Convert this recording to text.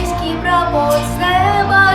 низькі, прапой з неба.